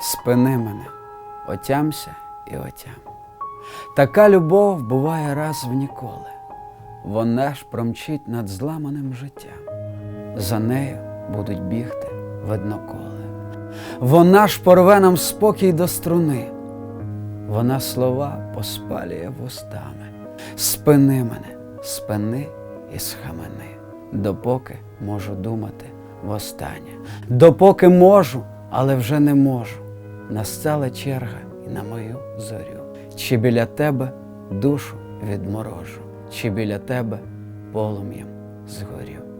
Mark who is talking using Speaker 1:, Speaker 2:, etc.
Speaker 1: спини мене, отямся і отям. Така любов буває раз в ніколи. Вона ж промчить над зламаним життям. За нею будуть бігти видноколи. Вона ж порве нам спокій до струни. Вона слова поспалює вустами. Спини мене, спини і схамени, допоки можу думати востаннє. Допоки можу, але вже не можу. Настала черга і на мою зорю. Чи біля тебе душу відморожу, чи біля тебе полум'ям згорю.